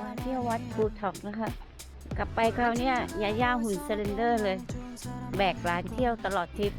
มาเที่ยววัดบูท็อกนะคะ กลับไปคราวนี้ยยาย่าหุ่นเซเลนเดอร์เลย แบกร้านเที่ยวตลอดทริป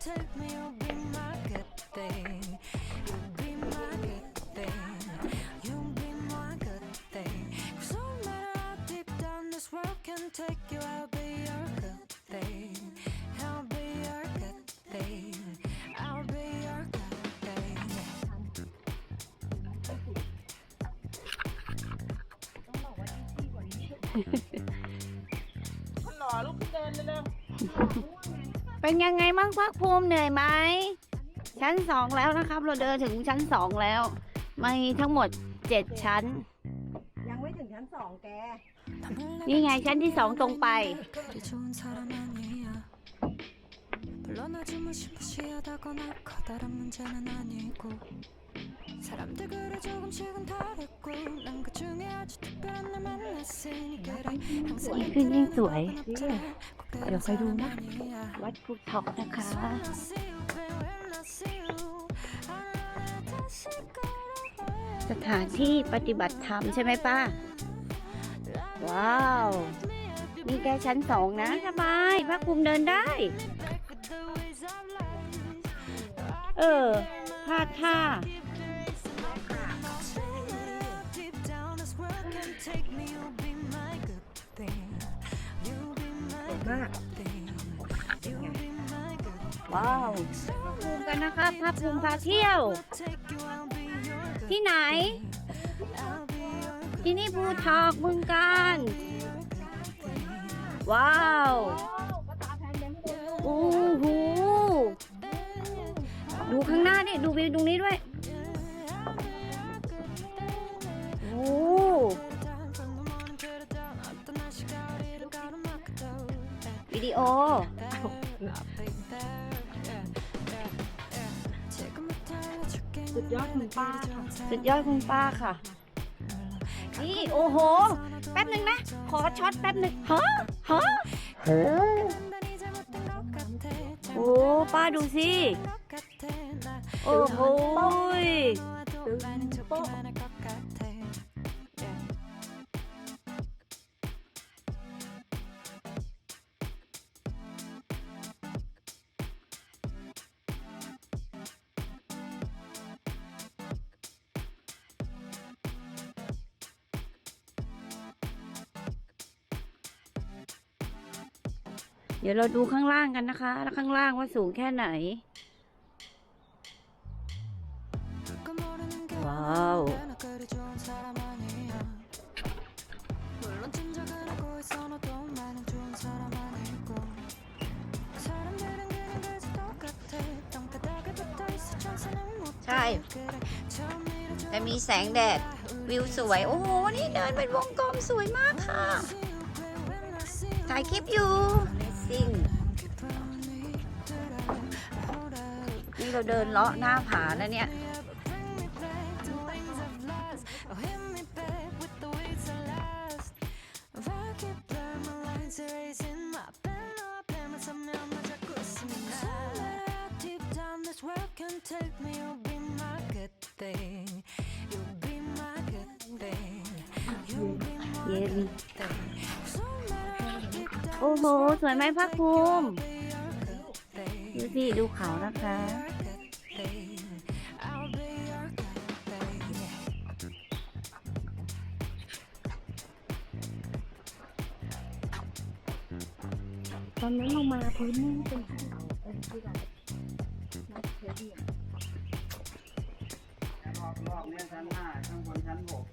take me. You'll be my good thing. You'll be my good thing. You'll be my good thing. Cause no matter how deep down this world can take you I'll หล่อลูกเดินเร็ว เป็นยังไงบ้างพักภูมิเหนื่อยไหม ชั้นสองแล้วนะครับ เราเดินถึงชั้นสองแล้วมีทั้งหมดเจ็ดชั้น ยังไม่ถึงชั้นสองแก นี่ไงชั้นที่สองตรงไป 그리 좋은 사람 아니야 물론 아주 무시무시하다거나 커다란 문제는 아니고 사람들 그래 조금씩은 다르고 난 그 중에 아주 특별한 날 만났으니 그래 항상 ยิ่งขึ้นยิ่งสวย 없잖아 꼭 เดี๋ยว 다른 คอยดูนะ 사람 아니야 วัดภูท็อกนะคะ When I see you, babe, when I see you 하나하나 다시 걸어와 สถานที่ปฏิบัติธรรมใช่ไหมป้า ว้าว นี่แค่ชั้นสองนะสบายพักภูมิเดินได้ เออพลาดท่า มากว้าวภูมิกันนะคะพักภูมิพาเที่ยวที่ไหนที่นี่ภูทอกเมืองการว้าวโอ้โหดูข้างหน้านี่ดูวิวตรงนี้ด้วยโโอ สุดยอดคุณป้าค่ะสุดยอดคุณป้าค่ะ นี่โอ้โห แป๊บหนึ่งนะ ขอช็อตแป๊บหนึ่งฮะฮะโอ้ป้าดูสิ โอ้โหย เดี๋ยวเราดูข้างล่างกันนะคะ แล้วข้างล่างว่าสูงแค่ไหน ว้าวใช่ แต่มีแสงแดด วิวสวย โอ้โห นี่เดินเป็นวงกลมสวยมากค่ะ ถ่ายคลิปอยู่ Amazing นี่เราเดินเลาะหน้าผาแล้วเนี่ย Take me, you'll โอ้โห สวยไหมพักภูมิดูสิดูเขานะคะ ตอนนั้นเรามาพื้นนี่เป็นภูเขาเป็นที่เรานัดเทเดียรอบรอบเนี้ยชั้นห้าข้างบนชั้นหก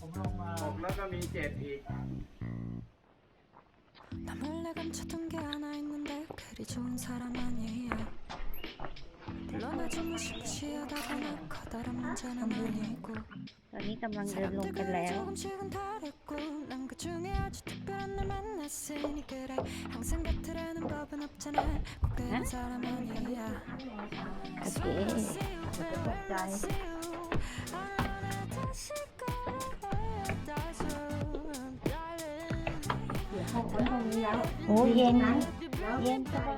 ผมลงมาหกแล้วก็มีเจ็ดอีก 내 감췄던 게 하나 있는데 그리 좋은 사람 아니야. 물론 아주 무시무시하다거나 커다란 문제는 아니고. 사람들과는 조금씩은 다르고 난 그 중에 아주 특별한 날 만났으니 그래. 항상 같으라는 법은 없잖아. 꼭 그런 사람 아니야. Kasi, แล้วโอ้เย็นแล้วเย็นสบาย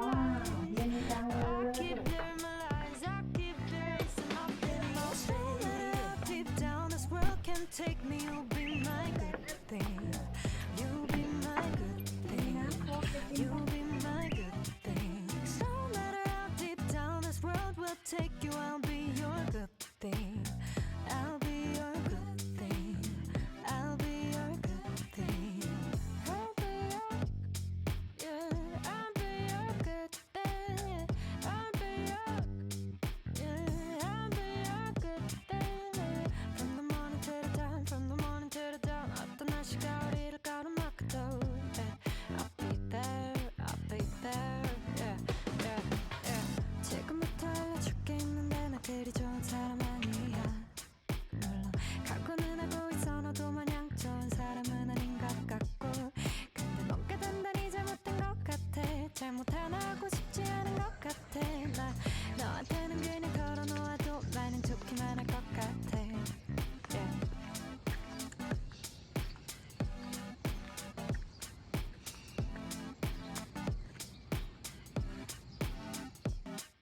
ว้าวเย็นจังเลย